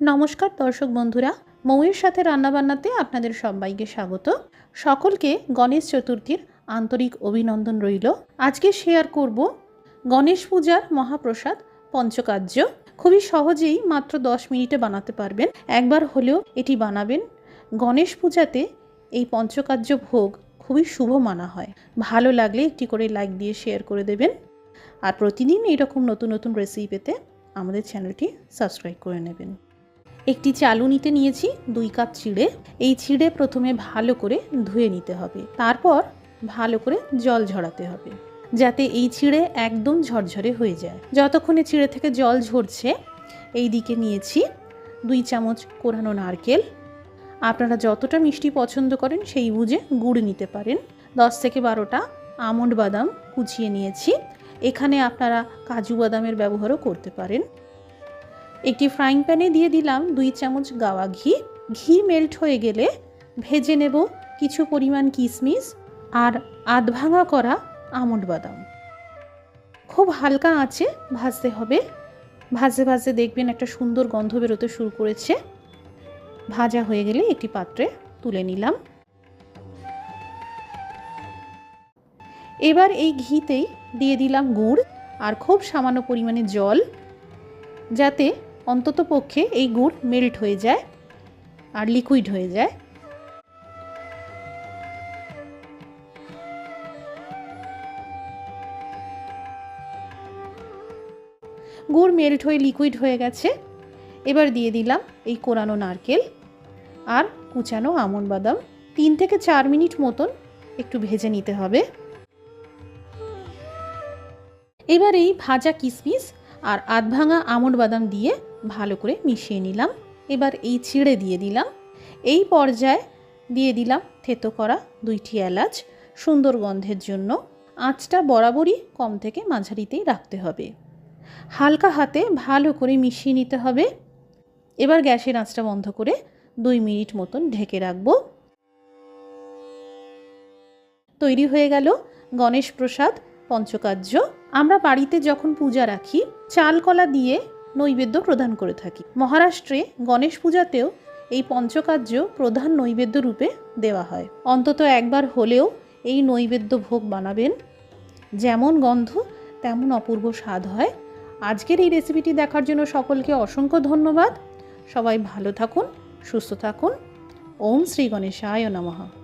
নমস্কার দর্শক বন্ধুরা মৌয়ের সাথে রান্নাবান্নাতে আপনাদের সবাইকে স্বাগত। সকলকে গণেশ চতুর্থীর আন্তরিক অভিনন্দন রইল। আজকে শেয়ার করব গণেশ পূজার মহাপ্রসাদ পঞ্চকার্য। খুবই সহজেই মাত্র দশ মিনিটে বানাতে পারবেন। একবার হলেও এটি বানাবেন। গণেশ পূজাতে এই পঞ্চকার্য ভোগ খুবই শুভ মানা হয়। ভালো লাগলে একটি করে লাইক দিয়ে শেয়ার করে দেবেন। আর প্রতিদিন এরকম নতুন নতুন রেসিপি পেতে আমাদের চ্যানেলটি সাবস্ক্রাইব করে নেবেন। একটি চালুনিতে নিয়েছি, দুই কাপ চিড়ে এই চিড়ে প্রথমে ভালো করে ধুয়ে নিতে হবে। তারপর ভালো করে জল ঝরাতে হবে, যাতে এই চিড়ে একদম ঝরঝরে হয়ে যায়। যতক্ষণে চিড়ে থেকে জল ঝরছে এই দিকে নিয়েছি দুই চামচ কোরানো নারকেল। আপনারা যতটা মিষ্টি পছন্দ করেন সেই বুঝে গুড় নিতে পারেন। দশ থেকে বারোটা আমন্ড বাদাম কুচিয়ে নিয়েছি। এখানে আপনারা কাজু বাদামের ব্যবহারও করতে পারেন। একটি ফ্রাইং প্যানে দিয়ে দিলাম দুই চামচ গাওয়া ঘি। ঘি মেল্ট হয়ে গেলে ভেজে নেব কিছু পরিমাণ কিশমিশ আর আধ ভাঙা করা আমন্ড বাদাম। খুব হালকা আঁচে ভাজতে হবে। ভাজতে ভাজতে দেখবেন একটা সুন্দর গন্ধ বেরোতে শুরু করেছে। ভাজা হয়ে গেলে একটি পাত্রে তুলে নিলাম। এবার এই ঘিতেই দিয়ে দিলাম গুড় আর খুব সামান্য পরিমাণে জল। যাতে অন্তত পক্ষে এই গুড় মেল্ট হয়ে যায় আর লিকুইড হয়ে যায়। গুড় মেল্ট হয়ে লিকুইড হয়ে গেছে। এবার দিয়ে দিলাম এই কোরানো নারকেল আর কুচানো আমন বাদাম। তিন থেকে চার মিনিট মতন একটু ভেজে নিতে হবে। এবার এই ভাজা কিশমিশ আর আধ ভাঙা আমন্ড বাদাম দিয়ে ভালো করে মিশিয়ে নিলাম। এবার এই চিড়ে দিয়ে দিলাম। এই পর্যায়ে দিয়ে দিলাম থেতো করা দুইটি এলাচ। সুন্দর গন্ধের জন্য আঁচটা বরাবরই কম থেকে মাঝারিতেই রাখতে হবে। হালকা হাতে ভালো করে মিশিয়ে নিতে হবে। এবার গ্যাসের আঁচটা বন্ধ করে দুই মিনিট মতন ঢেকে রাখব। তৈরি হয়ে গেল গণেশ প্রসাদ পঞ্চকার্য। আমরা বাড়িতে যখন পূজা রাখি চাল কলা দিয়ে নৈবেদ্য প্রদান করে থাকি। মহারাষ্ট্রে গণেশ পূজাতেও এই পঞ্চকার্য প্রধান নৈবেদ্য রূপে দেওয়া হয়। অন্তত একবার হলেও এই নৈবেদ্য ভোগ বানাবেন। যেমন গন্ধ, তেমন অপূর্ব স্বাদ হয়। আজকের এই রেসিপিটি দেখার জন্য সকলকে অসংখ্য ধন্যবাদ। সবাই ভালো থাকুন, সুস্থ থাকুন। ওম শ্রী গণেশায় নমঃ।